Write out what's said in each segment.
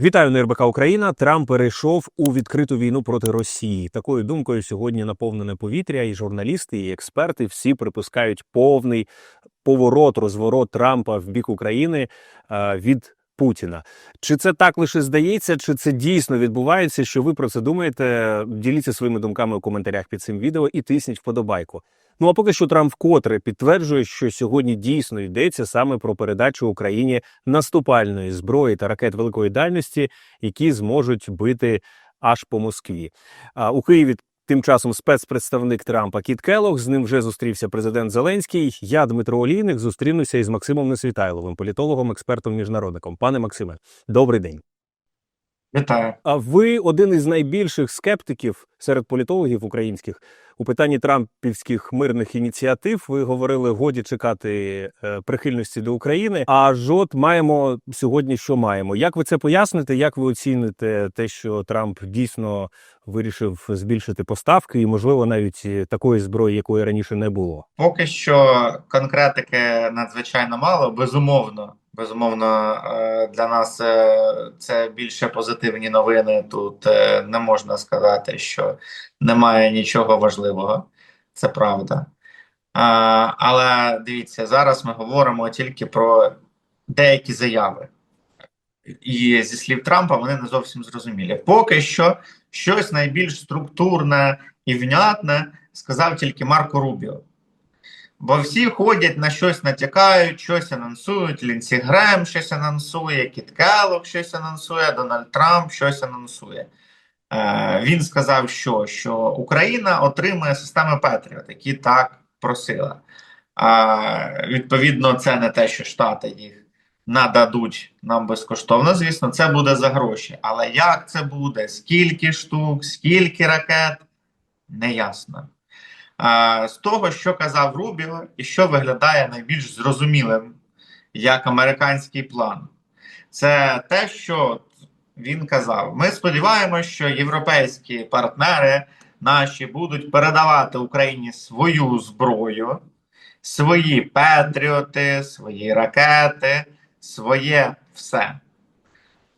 Вітаю на РБК Україна. Трамп перейшов у відкриту війну проти Росії. Такою думкою сьогодні наповнене повітря, і журналісти, і експерти всі припускають повний поворот, розворот Трампа в бік України е, від Путіна. Чи це так лише здається, чи це дійсно відбувається? Що ви про це думаєте? Діліться своїми думками у коментарях під цим відео і тисніть вподобайку. Ну а поки що Трамп вкотре підтверджує, що сьогодні дійсно йдеться саме про передачу Україні наступальної зброї та ракет великої дальності, які зможуть бити аж по Москві. А у Києві тим часом спецпредставник Трампа Кіт Келлог, з ним вже зустрівся президент Зеленський. Я Дмитро Олійник зустрінуся із Максимом Несвітайловим, політологом, експертом, міжнародником. Пане Максиме, добрий день. Вітаю. А ви один із найбільших скептиків серед політологів українських у питанні трампівських мирних ініціатив. Ви говорили, годі чекати е, прихильності до України. А жот маємо сьогодні, що маємо. Як ви це поясните? Як ви оціните те, що Трамп дійсно вирішив збільшити поставки, і можливо навіть такої зброї, якої раніше не було? Поки що конкретики надзвичайно мало. Безумовно, безумовно, е, для нас е, це більше позитивні новини. Тут е, не можна сказати, що немає нічого важливого. Це правда. Але дивіться, зараз ми говоримо тільки про деякі заяви. І зі слів Трампа вони не зовсім зрозумілі. Поки що щось найбільш структурне і внятне сказав тільки Марко Рубіо. Бо всі ходять на щось натякають, щось анонсують. Лінсі Грем щось анонсує, Кіт Келлог щось анонсує, Дональд Трамп щось анонсує. Е, він сказав, що, що Україна отримує системи Петріот, які так просила. А, відповідно, це не те, що Штати їх нададуть нам безкоштовно. Звісно, це буде за гроші. Але як це буде? Скільки штук, скільки ракет? Неясно. З того, що казав Рубіо, і що виглядає найбільш зрозумілим як американський план, це те, що він казав: ми сподіваємося, що європейські партнери наші будуть передавати Україні свою зброю, свої патріоти, свої ракети, своє все.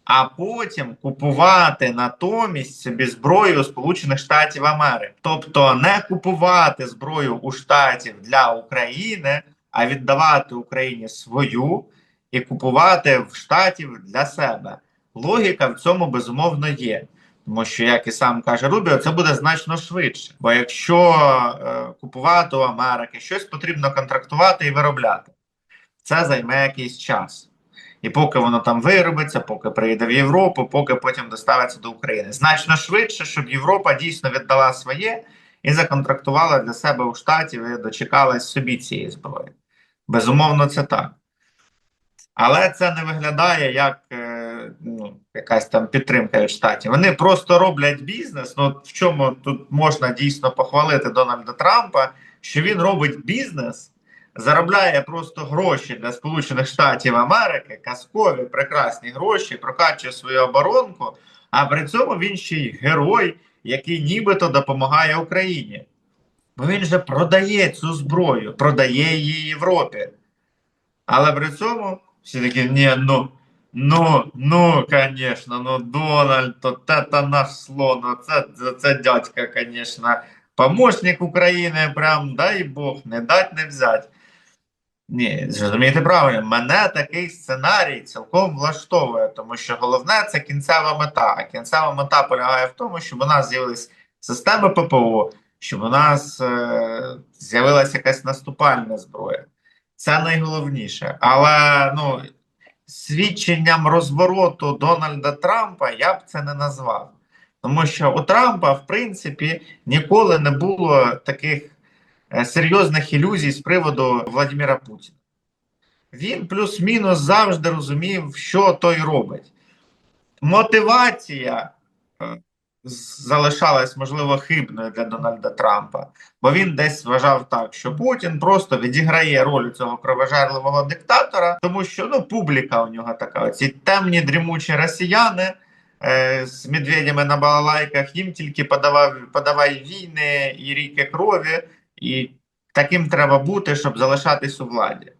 А потім купувати натомість собі зброю Сполучених Штатів Америки. Тобто не купувати зброю у Штатів для України, а віддавати Україні свою і купувати в Штатів для себе. Логіка в цьому безумовно є. Тому що, як і сам каже Рубіо, це буде значно швидше. Бо якщо е, купувати у Америки, щось потрібно контрактувати і виробляти, це займе якийсь час. І поки воно там виробиться, поки прийде в Європу, поки потім доставиться до України. Значно швидше, щоб Європа дійсно віддала своє і законтрактувала для себе у штатів і дочекалась собі цієї зброї. Безумовно, це так. Але це не виглядає як е, ну, якась там підтримка від штатів. Вони просто роблять бізнес. Ну в чому тут можна дійсно похвалити Дональда Трампа, що він робить бізнес, заробляє просто гроші для Сполучених Штатів Америки, казкові прекрасні гроші, прокачує свою оборонку. А при цьому він ще й герой, який нібито допомагає Україні. Бо він же продає цю зброю, продає її Європі. Але при цьому всі такі, ні, ну, ну, ну, звісно, ну, Дональд, то це наш слон, це, це, це дядька, звісно, помощник України, прям, дай Бог, не дать, не взять. Ні, зрозумієте правильно, мене такий сценарій цілком влаштовує, тому що головне це кінцева мета. А кінцева мета полягає в тому, щоб у нас з'явились системи ППО, щоб у нас е з'явилася якась наступальна зброя. Це найголовніше. Але ну, свідченням розвороту Дональда Трампа я б це не назвав. Тому що у Трампа, в принципі, ніколи не було таких серйозних ілюзій з приводу Владимира Путіна. Він плюс-мінус завжди розумів, що той робить. Мотивація е, залишалась, можливо, хибною для Дональда Трампа, бо він десь вважав так, що Путін просто відіграє роль цього кровожерливого диктатора, тому що ну, публіка у нього така. Ці темні дрімучі росіяни е, з медведями на балалайках їм тільки подавав, подавай війни і ріки крові, і таким треба бути, щоб залишатись у владі.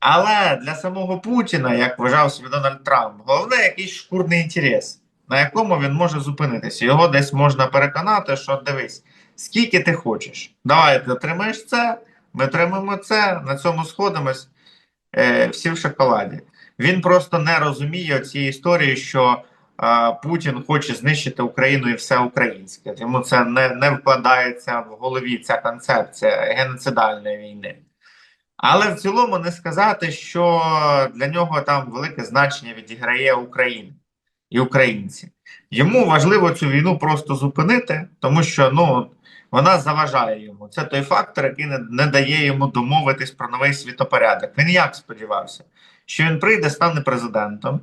Але для самого Путіна, як вважав собі Дональд Трамп, головне якийсь шкурний інтерес, на якому він може зупинитися. Його десь можна переконати, що дивись, скільки ти хочеш. Давай ти отримаєш це, ми отримаємо це, на цьому сходимось е, всі в шоколаді. Він просто не розуміє цієї історії, що Путін хоче знищити Україну і все українське. Йому це не, не вкладається в голові ця концепція геноцидальної війни. Але в цілому не сказати, що для нього там велике значення відіграє Україна і українці. Йому важливо цю війну просто зупинити, тому що ну, вона заважає йому. Це той фактор, який не, не дає йому домовитись про новий світопорядок. Він як сподівався, що він прийде, стане президентом,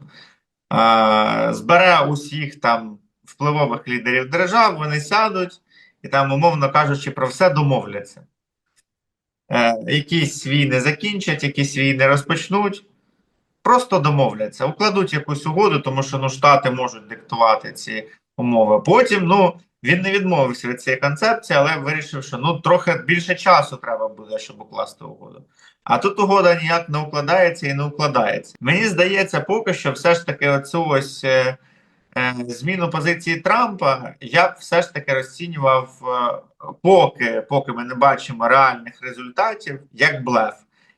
збере усіх там впливових лідерів держав, вони сядуть і там, умовно кажучи, про все домовляться. Е, якісь війни закінчать, якісь війни розпочнуть. Просто домовляться, укладуть якусь угоду, тому що ну, Штати можуть диктувати ці умови. Потім ну, він не відмовився від цієї концепції, але вирішив, що ну, трохи більше часу треба буде, щоб укласти угоду. А тут угода ніяк не укладається і не укладається. Мені здається, поки що все ж таки оцю ось е, е, зміну позиції Трампа я б все ж таки розцінював, е, поки, поки ми не бачимо реальних результатів, як блеф,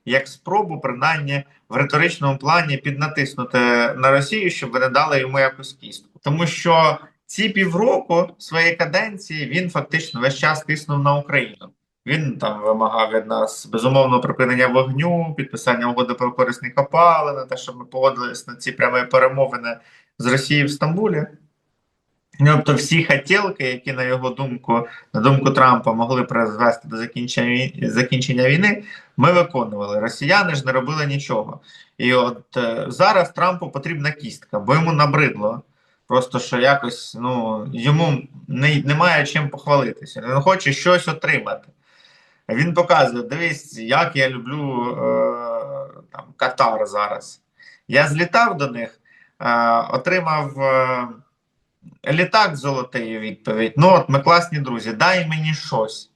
як спробу, принаймні в риторичному плані піднатиснути на Росію, щоб вони дали йому якусь кістку. Тому що ці півроку своєї каденції він фактично весь час тиснув на Україну. Він там вимагав від нас безумовно припинення вогню, підписання угоди про корисні копалини, те, щоб ми погодились на ці прямі перемовини з Росією в Стамбулі. Тобто всі хотілки, які, на його думку, на думку Трампа, могли призвести до закінчення, закінчення війни, ми виконували. Росіяни ж не робили нічого. І от е, зараз Трампу потрібна кістка, бо йому набридло. Просто що якось ну, йому не, немає чим похвалитися. Він хоче щось отримати. Він показує: дивись, як я люблю е, там, Катар зараз. Я злітав до них, е, отримав. Е, Літак золотий відповідь. Ну, от ми класні друзі, дай мені щось.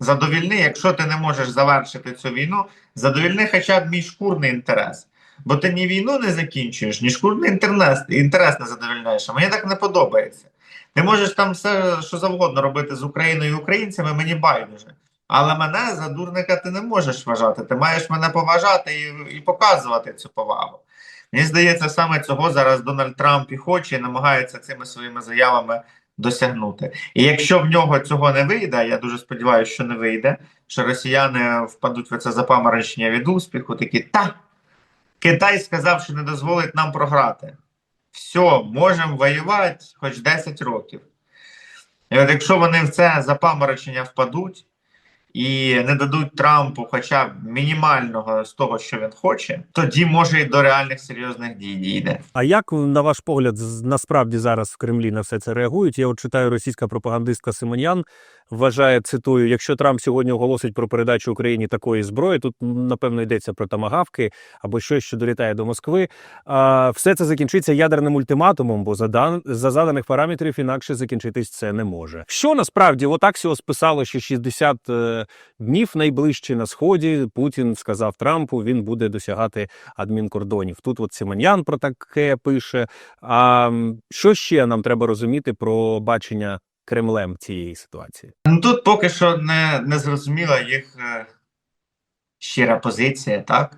Задовільни, якщо ти не можеш завершити цю війну, задовільни хоча б мій шкурний інтерес. Бо ти ні війну не закінчуєш, ні шкурний інтерес, інтерес не задовільняєш. Мені так не подобається. Ти можеш там все, що завгодно робити з Україною і українцями, мені байдуже. Але мене за дурника ти не можеш вважати. Ти маєш мене поважати і, і показувати цю повагу. Мені здається, саме цього зараз Дональд Трамп і хоче і намагається цими своїми заявами досягнути. І якщо в нього цього не вийде, я дуже сподіваюся, що не вийде, що росіяни впадуть в це запаморочення від успіху, такі та Китай сказав, що не дозволить нам програти. Все, можемо воювати хоч 10 років. І от якщо вони в це запаморочення впадуть і не дадуть Трампу хоча б мінімального з того, що він хоче, тоді може і до реальних серйозних дій дійде. А як на ваш погляд насправді зараз в Кремлі на все це реагують? Я от читаю російська пропагандистка Симонян вважає, цитую, якщо Трамп сьогодні оголосить про передачу Україні такої зброї, тут напевно йдеться про тамагавки або щось, що долітає до Москви. А, все це закінчиться ядерним ультиматумом, бо за, дан... за заданих параметрів інакше закінчитись це не може. Що насправді от Аксіос списало, що 60 е, днів найближче на сході Путін сказав Трампу, він буде досягати адмінкордонів. Тут от Симоньян про таке пише. А що ще нам треба розуміти про бачення Кремлем цієї ситуації? Ну тут поки що не, не зрозуміла їх е, щира позиція, так?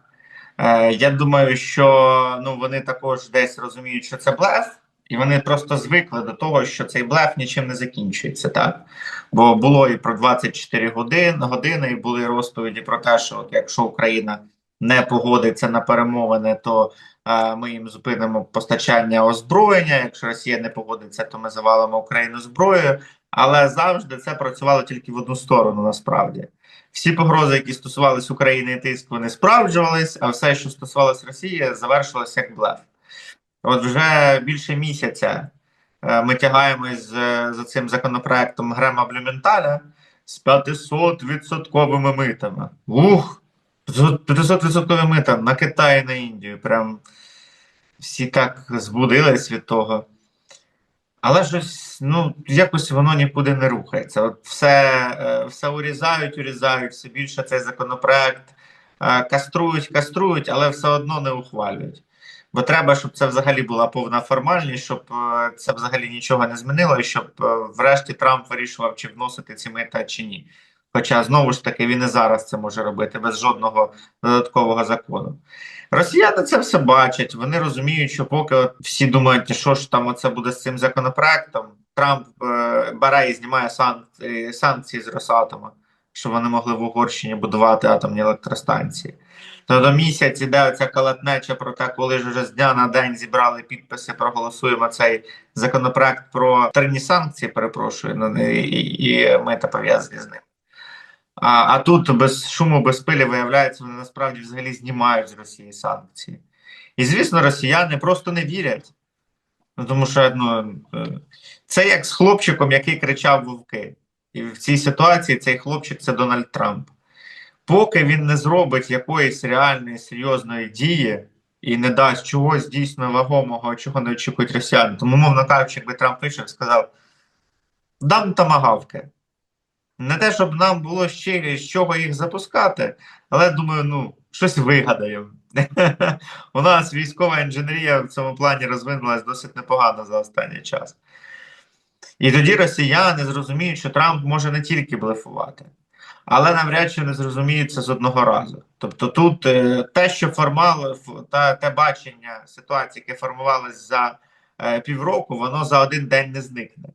Е, я думаю, що ну, вони також десь розуміють, що це блеф, і вони просто звикли до того, що цей блеф нічим не закінчується, так? Бо було і про 24 години, години, і були розповіді про те, що от якщо Україна не погодиться на перемовини, то е, ми їм зупинимо постачання озброєння. Якщо Росія не погодиться, то ми завалимо Україну зброєю. Але завжди це працювало тільки в одну сторону, насправді. Всі погрози, які стосувалися України і тиск, вони справджувались, а все, що стосувалося Росії, завершилося як блеф. От вже більше місяця е, ми тягаємось з- за цим законопроектом Грема Блюменталя з 500% митами. Ух! 500% мита на Китай і на Індію. Прям всі так збудились від того. Але щось, ну, якось воно нікуди не рухається. От все, е, все урізають, урізають, все більше цей законопроект е, каструють, каструють, але все одно не ухвалюють. Бо треба, щоб це взагалі була повна формальність, щоб е, це взагалі нічого не змінило, і щоб врешті Трамп вирішував, чи вносити ці мита чи ні. Хоча знову ж таки він і зараз це може робити без жодного додаткового закону. Росіяни це все бачать. Вони розуміють, що поки всі думають, що ж там оце буде з цим законопроектом, Трамп е, бере і знімає санкції, з Росатома, щоб вони могли в Угорщині будувати атомні електростанції. То до місяць іде оця калатнеча про те, коли ж вже з дня на день зібрали підписи, проголосуємо цей законопроект про тройні санкції, перепрошую, ну, і, і, і мита пов'язані з ним. А, а тут без шуму, без пилі, виявляється, вони насправді взагалі знімають з Росії санкції. І звісно, росіяни просто не вірять. Ну, тому що ну, е, це як з хлопчиком, який кричав вовки. І в цій ситуації цей хлопчик це Дональд Трамп. Поки він не зробить якоїсь реальної серйозної дії і не дасть чогось дійсно вагомого, чого не очікують росіяни. Тому, мовно кажучи, якби Трамп вийшов сказав: дам тамагавки. Не те, щоб нам було ще з чого їх запускати, але думаю, ну, щось вигадаємо. У нас військова інженерія в цьому плані розвинулась досить непогано за останній час. І тоді росіяни зрозуміють, що Трамп може не тільки блефувати, але навряд чи не зрозуміють це з одного разу. Тобто, тут е, те, що формало та те бачення ситуації, яке формувалось за е, півроку, воно за один день не зникне.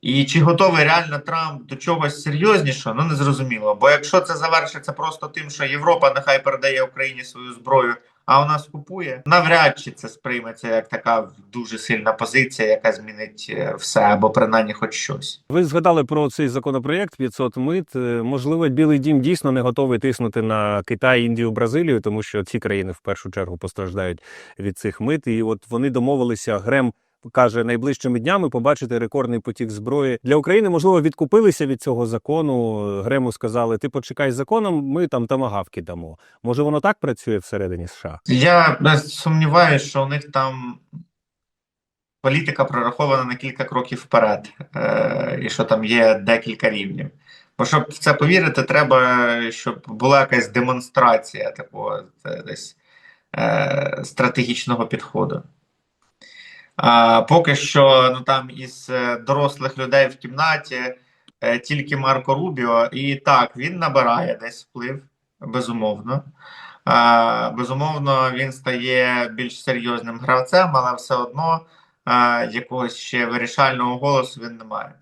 І чи готовий реально Трамп до чогось серйознішого, ну не зрозуміло. Бо якщо це завершиться просто тим, що Європа нехай передає Україні свою зброю, а у нас купує, навряд чи це сприйметься як така дуже сильна позиція, яка змінить е, все або принаймні хоч щось. Ви згадали про цей законопроєкт 500 мит. Е, Можливо, Білий Дім дійсно не готовий тиснути на Китай, Індію, Бразилію, тому що ці країни в першу чергу постраждають від цих мит. І от вони домовилися Грем. Каже, найближчими днями побачити рекордний потік зброї для України. Можливо, відкупилися від цього закону. Грему сказали: ти почекай законом, ми там тамагавки дамо. Може, воно так працює всередині США? Я сумніваюся, що у них там політика прорахована на кілька кроків вперед, е, і що там є декілька рівнів. Бо щоб в це повірити, треба, щоб була якась демонстрація такого десь е, стратегічного підходу. А, поки що ну там із е, дорослих людей в кімнаті е, тільки Марко Рубіо, і так, він набирає десь вплив, безумовно. А, безумовно, він стає більш серйозним гравцем, але все одно а, якогось ще вирішального голосу він не має.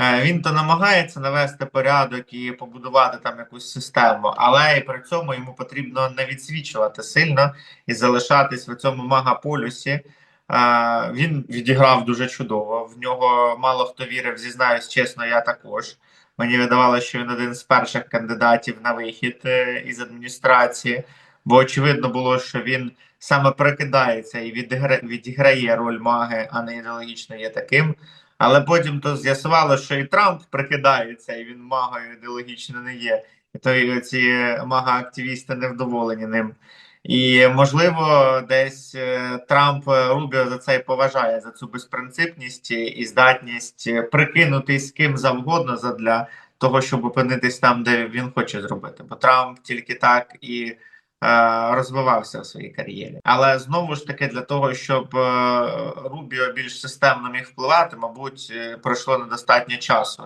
Е, Він то намагається навести порядок і побудувати там якусь систему, але і при цьому йому потрібно не відсвічувати сильно і залишатись в цьому магаполюсі. Е, Він відіграв дуже чудово. В нього мало хто вірив, зізнаюсь чесно, я також. Мені видавалося, що він один з перших кандидатів на вихід е, із адміністрації, бо очевидно було, що він саме прикидається і відіграє, роль маги, а не ідеологічно є таким. Але потім то з'ясувало, що і Трамп прикидається, і він магою ідеологічно не є. І то ці мага-активісти невдоволені ним. І можливо, десь е, Трамп е, Рубіо за це і поважає за цю безпринципність і- здатність е, прикинутись ким завгодно задля того, щоб опинитись там, де він хоче зробити. Бо Трамп тільки так і розвивався в своїй кар'єрі. Але знову ж таки, для того, щоб е, Рубіо більш системно міг впливати, мабуть, е, пройшло недостатньо часу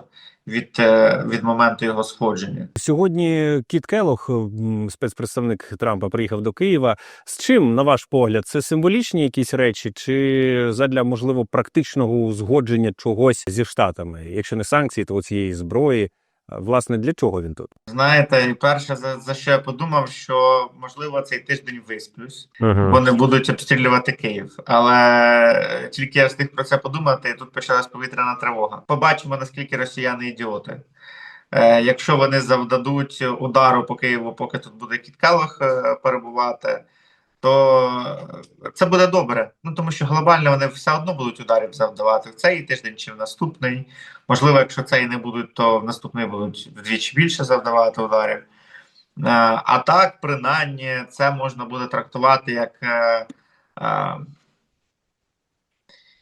від, е, від моменту його сходження. Сьогодні Кіт Келох, спецпредставник Трампа, приїхав до Києва. З чим, на ваш погляд, це символічні якісь речі, чи задля можливо практичного узгодження чогось зі штатами? Якщо не санкції, то цієї зброї. Власне, для чого він тут? Знаєте, і перше, за, за що я подумав, що можливо цей тиждень висплюсь. Вони будуть обстрілювати Київ. Але тільки я встиг про це подумати, і тут почалась повітряна тривога. Побачимо, наскільки росіяни ідіоти. Е, якщо вони завдадуть удару по Києву, поки тут буде Кіткалах е, перебувати, то це буде добре. Ну тому що глобально вони все одно будуть ударів завдавати в цей тиждень чи в наступний. Можливо, якщо цей не будуть, то в наступний будуть вдвічі більше завдавати ударів. Е, А так, принаймні, це можна буде трактувати як, е, е,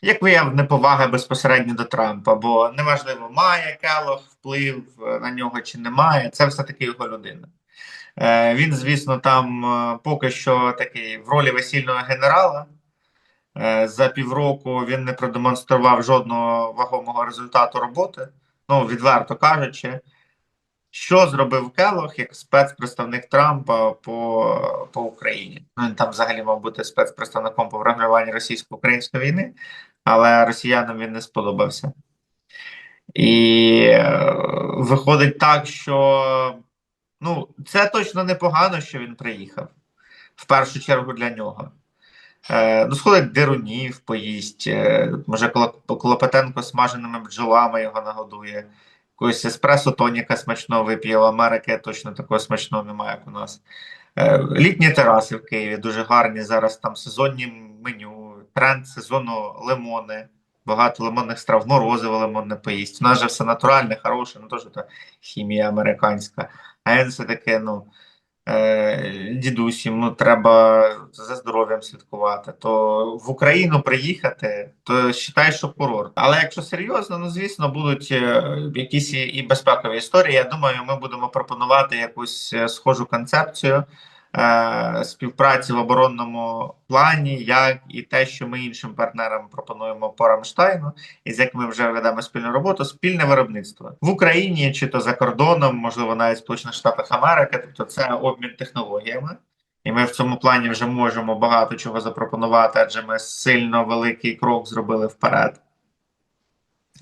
як вияв неповаги безпосередньо до Трампа, бо неважливо, має Келох вплив на нього чи немає, це все-таки його людина. Е, Він, звісно, там е, поки що такий в ролі весільного генерала. Е, За півроку він не продемонстрував жодного вагомого результату роботи. Ну, відверто кажучи, що зробив Келох як спецпредставник Трампа по, по Україні. Ну, він там взагалі мав бути спецпредставником по врегулюванню російсько-української війни, але росіянам він не сподобався. І виходить так, що ну, це точно непогано, що він приїхав. В першу чергу для нього. Е, ну, сходить дерунів, поїсть, е, може Клопотенко смаженими бджолами його нагодує. Якогось еспресо тоніка смачного вип'є. У Америки точно такого смачного немає, як у нас. Е, літні тераси в Києві дуже гарні. Зараз там сезонні меню, тренд сезону лимони. Багато лимонних страв, морозиво лимонне поїсть. У нас же все натуральне, хороше, ну теж то хімія американська. Все таки, ну, е, дідусь, йому треба за здоров'ям слідкувати. То в Україну приїхати, то вважай, що курорт. Але якщо серйозно, ну звісно, будуть е, якісь і, і безпекові історії. Я думаю, ми будемо пропонувати якусь е, схожу концепцію. Е, Співпраці в оборонному плані, як і те, що ми іншим партнерам пропонуємо по Рамштайну, і з якими вже ведемо спільну роботу, спільне виробництво в Україні чи то за кордоном, можливо, навіть Сполучених Штатах Америки. Тобто, це обмін технологіями, і ми в цьому плані вже можемо багато чого запропонувати, адже ми сильно великий крок зробили вперед.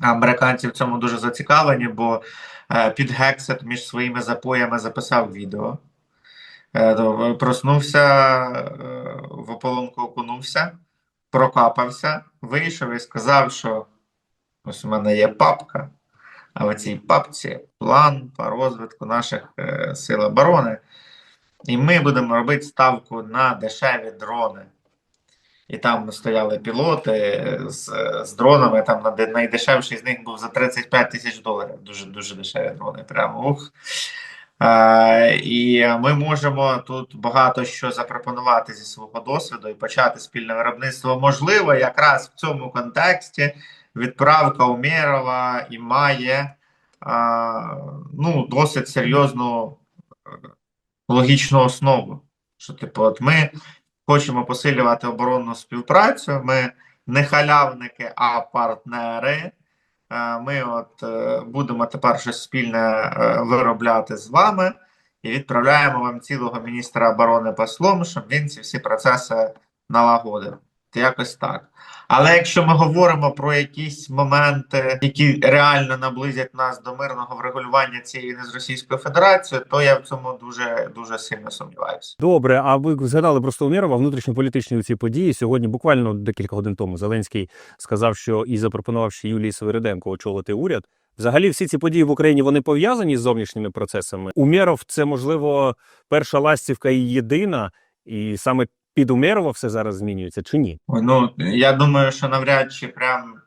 Американці в цьому дуже зацікавлені, бо е, під Гексет між своїми запоями записав відео. Е, то Проснувся, е, в ополонку окунувся, прокапався, вийшов і сказав, що ось у мене є папка, а в цій папці план по розвитку наших е, сил оборони. І ми будемо робити ставку на дешеві дрони. І там стояли пілоти з, з дронами. Там найдешевший з них був за 35 тисяч доларів. Дуже дуже дешеві дрони. Прямо ух. Е, і ми можемо тут багато що запропонувати зі свого досвіду і почати спільне виробництво. Можливо, якраз в цьому контексті відправка Умєрова і має е, ну, досить серйозну е, логічну основу. Що, типу, от ми хочемо посилювати оборонну співпрацю. Ми не халявники, а партнери. Е, Ми от е, будемо тепер щось спільне е, виробляти з вами і відправляємо вам цілого міністра оборони послом, щоб він ці всі процеси налагодив. Якось так. Але якщо ми говоримо про якісь моменти, які реально наблизять нас до мирного врегулювання цієї війни з Російською Федерацією, то я в цьому дуже дуже сильно сумніваюся. Добре, а ви згадали про Умєрова, внутрішньополітичні ці події. Сьогодні, буквально декілька годин тому, Зеленський сказав, що і запропонував ще Юлії Свириденко очолити уряд. Взагалі, всі ці події в Україні вони пов'язані з зовнішніми процесами. Умєров це можливо перша ластівка і єдина, і саме під Умєрова все зараз змінюється чи ні? Ну, я думаю, що навряд чи прям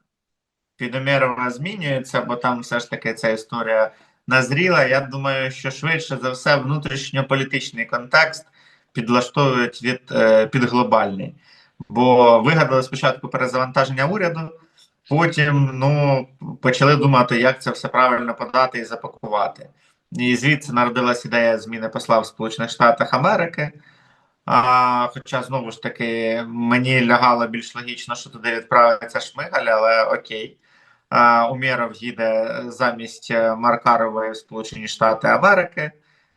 підомірова змінюється, бо там все ж таки ця історія назріла. Я думаю, що швидше за все внутрішньополітичний контекст підлаштовують від, е, під глобальний. Бо вигадали спочатку перезавантаження уряду, потім ну, почали думати, як це все правильно подати і запакувати. І звідси народилась ідея зміни посла в Сполучених Штатах Америки. А, хоча знову ж таки мені лягало більш логічно, що туди відправиться Шмигаль, але окей. А, Умєров їде замість е, Маркарової в Сполучені Штати Америки,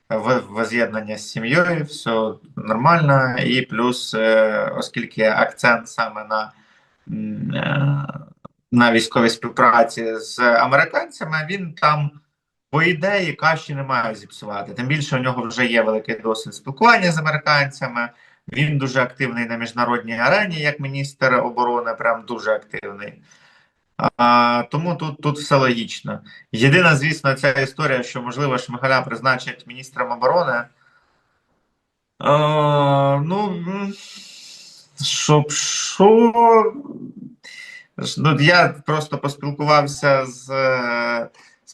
в, воз'єднання з сім'єю, все нормально. І плюс, е, оскільки акцент саме на, е, на військовій співпраці з американцями, він там. По ідеї каші не має зіпсувати. Тим більше у нього вже є великий досвід спілкування з американцями. Він дуже активний на міжнародній арені, як міністр оборони, прям дуже активний. А, тому тут, тут все логічно. Єдина, звісно, ця історія, що можливо Шмигаля призначать міністром оборони. А, ну, щоб що. Ну, я просто поспілкувався з.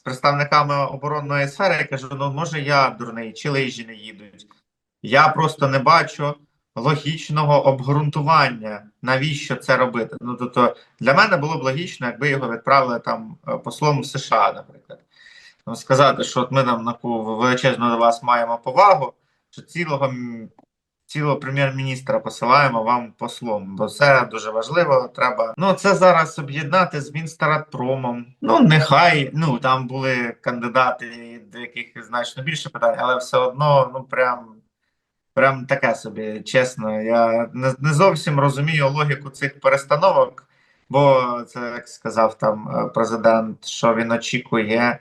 Представниками оборонної сфери, я кажу: ну може я дурний, чи лижі не їдуть. Я просто не бачу логічного обґрунтування, навіщо це робити. Ну тобто для мене було б логічно, якби його відправили там е, послом в США, наприклад. Ну, сказати, що от ми там таку величезну до вас маємо повагу. що цілого цілого прем'єр-міністра посилаємо вам послом, бо це дуже важливо. Треба ну це зараз об'єднати з Мінстаратпромом. Ну нехай ну там були кандидати, до яких значно більше питань, але все одно, ну прям. Прям таке собі, чесно. Я не, не зовсім розумію логіку цих перестановок, бо це як сказав там е, президент, що він очікує е,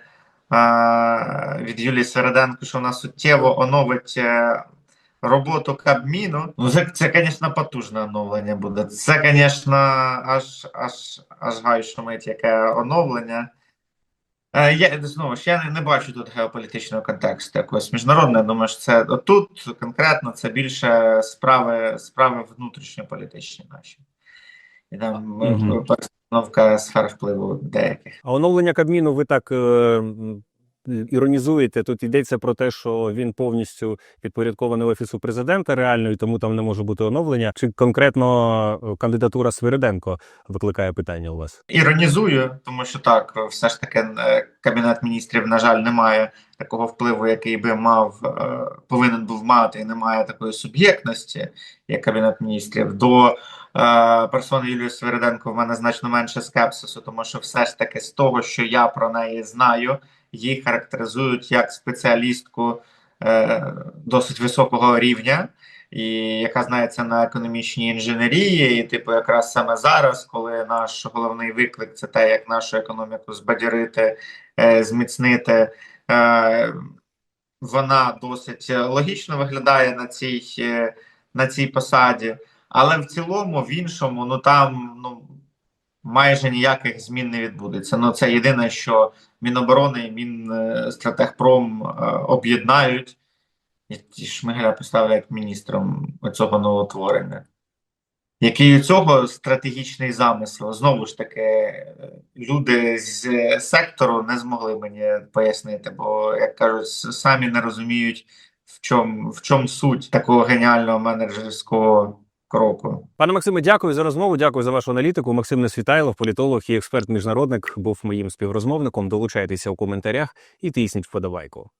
від Юлії Середенко, що вона суттєво оновить е, роботу Кабміну. Ну, це, це, звісно, потужне оновлення буде. Це, звісно, аж аж аж гай шумить, яке оновлення. Е, Я знову ж я не, не бачу тут геополітичного контексту якогось міжнародного. Думаю, що це тут конкретно це більше справи справи внутрішньополітичні наші. І там Мгм. е, перестановка сфер впливу деяких. А оновлення Кабміну ви так е, іронізуєте. Тут йдеться про те, що він повністю підпорядкований офісу президента реально, і тому там не може бути оновлення. Чи конкретно е, кандидатура Свириденко викликає питання у вас? Іронізую, тому що так, все ж таки е, кабінет міністрів, на жаль, не має такого впливу, який би мав е, повинен був мати, і немає такої суб'єктності, як кабінет міністрів. До персони Юлії Свириденко в мене значно менше скепсису, тому що все ж таки з того, що я про неї знаю, її характеризують як спеціалістку е, досить високого рівня. І яка знається на економічній інженерії, і типу, якраз саме зараз, коли наш головний виклик це те, як нашу економіку збадьорити, е, зміцнити, е, вона досить логічно виглядає на цій, на цій посаді, але в цілому, в іншому, ну там ну майже ніяких змін не відбудеться. Ну це єдине, що Міноборони і Мінстратегпром е, об'єднають. І Шмигаля поставлять міністром цього новотворення. Який у цього стратегічний замисел? Знову ж таки, е, люди з сектору не змогли мені пояснити, бо, як кажуть, самі не розуміють, в чому в чому суть такого геніального менеджерського кроку. Пане Максиме, дякую за розмову. Дякую за вашу аналітику. Максим Несвітайлов, політолог і експерт-міжнародник, був моїм співрозмовником. Долучайтеся у коментарях і тисніть вподобайку.